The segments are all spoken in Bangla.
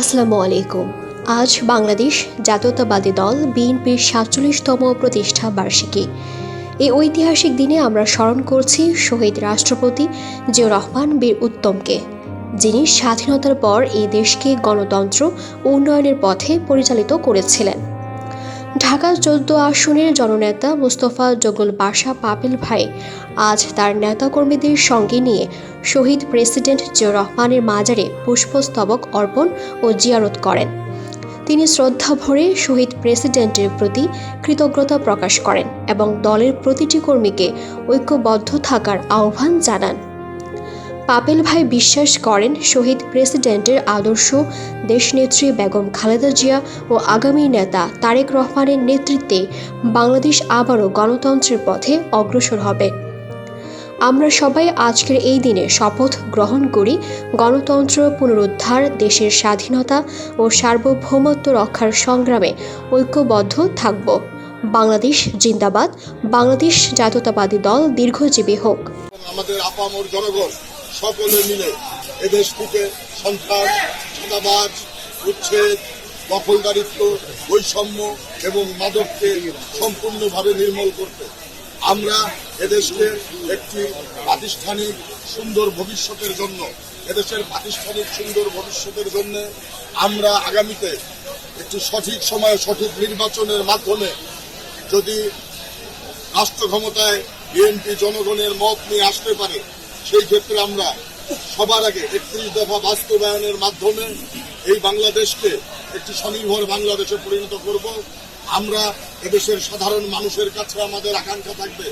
আসসালামু আলাইকুম। আজ বাংলাদেশ জাতীয়তাবাদী দল বিএনপির সাতচল্লিশতম প্রতিষ্ঠা বার্ষিকী। এই ঐতিহাসিক দিনে আমরা স্মরণ করছি শহীদ রাষ্ট্রপতি জিয়া রহমান বীর উত্তমকে, যিনি স্বাধীনতার পর এই দেশকে গণতন্ত্র উন্নয়নের পথে পরিচালিত করেছিলেন। ঢাকা চোদ্দ আসনের জননেতা মুস্তফা জগল বাসা পাপেল ভাই আজ তার নেতাকর্মীদের সঙ্গে নিয়ে শহীদ প্রেসিডেন্ট জিয়া রহমানের মাজারে পুষ্পস্তবক অর্পণ ও জিয়ারত করেন। তিনি শ্রদ্ধা ভরে শহীদ প্রেসিডেন্টের প্রতি কৃতজ্ঞতা প্রকাশ করেন এবং দলের প্রতিটি কর্মীকে ঐক্যবদ্ধ থাকার আহ্বান জানান। পাপেল ভাই বিশ্বাস করেন শহীদ প্রেসিডেন্টের আদর্শ দেশনেত্রী বেগম খালেদা জিয়া ও আগামী নেতা তারেক রহমানের নেতৃত্বে বাংলাদেশ আবারও গণতন্ত্রের পথে অগ্রসর হবে। আমরা সবাই আজকের এই দিনে শপথ গ্রহণ করি গণতন্ত্র পুনরুদ্ধার, দেশের স্বাধীনতা ও সার্বভৌমত্ব রক্ষার সংগ্রামে ঐক্যবদ্ধ থাকব। বাংলাদেশ জিন্দাবাদ, বাংলাদেশ জাতীয়তাবাদী দল দীর্ঘজীবী হোক। আমাদের আপামর জনগণ সকলে মিলে এদেশ থেকে সন্ত্রাস, চাঁদাবাজ, উচ্ছেদ, দখলদারিত্ব, বৈষম্য এবং মাদককে সম্পূর্ণভাবে নির্মূল করতে আমরা এদেশকে একটি প্রাতিষ্ঠানিক সুন্দর ভবিষ্যতের জন্য, এদেশের প্রাতিষ্ঠানিক সুন্দর ভবিষ্যতের জন্য আমরা আগামীতে একটি সঠিক সময়ে সঠিক নির্বাচনের মাধ্যমে যদি রাষ্ট্র ক্ষমতায় বিএনপি জনগণের মত নিয়ে আসতে পারে সেই ক্ষেত্রে আমরা সবার আগে একত্রিশ দফা বাস্তবায়নের মাধ্যমে এই বাংলাদেশকে একটি স্বনির্ভর বাংলাদেশে পরিণত করব। আমরা এদেশের সাধারণ মানুষের কাছে আমাদের আকাঙ্ক্ষা থাকবে,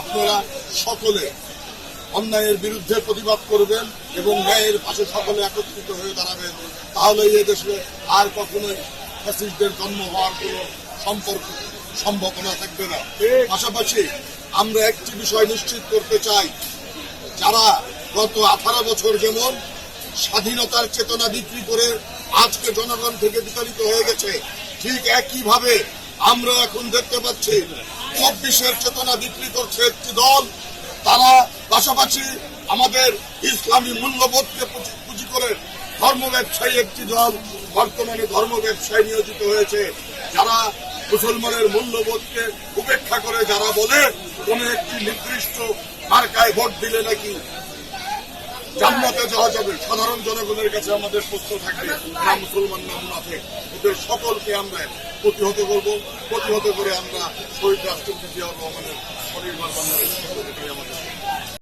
আপনারা সকলে অন্যায়ের বিরুদ্ধে প্রতিবাদ করবেন এবং ন্যায়ের পাশে সকলে একত্রিত হয়ে দাঁড়াবেন। তাহলে এই দেশে আর কখনোই ফ্যাসিস্টদের জন্ম হওয়ার কোনো সম্পর্ক সম্ভাবনা থাকবে না। পাশাপাশি আমরা একটি বিষয় নিশ্চিত করতে চাই যারা গত আঠারো বছর যেমন স্বাধীনতার চেতনা বিক্রি করে আজকে জনগণ থেকে বিতাড়িত হয়ে গেছে, ঠিক একইভাবে আমরা এখন দেখতে পাচ্ছি চব্বিশের চেতনা বিক্রি করছে একটি দল। তারা পাশাপাশি আমাদের ইসলামী মূল্যবোধকে পুঁজি- করে ধর্ম ব্যবসায়ী একটি দল বর্তমানে ধর্ম ব্যবসায় নিয়োজিত হয়েছে। যারা মুসলমানের মূল্যবোধকে উপেক্ষা করে, যারা বলে কোন একটি নির্দিষ্ট মার্কায় ভোট দিলে নাকি জান্নাতে যাওয়া যাবে, সাধারণ জনগণের কাছে আমাদের প্রশ্ন থাকবে, না মুসলমান, না মুনাফে ওদের সকলকে আমরা প্রতিহত করব। প্রতিহত করে আমরা শহীদ রাষ্ট্রপতি জিয়াউর রহমানের স্বনির্ভর বাংলাদেশ আমাদের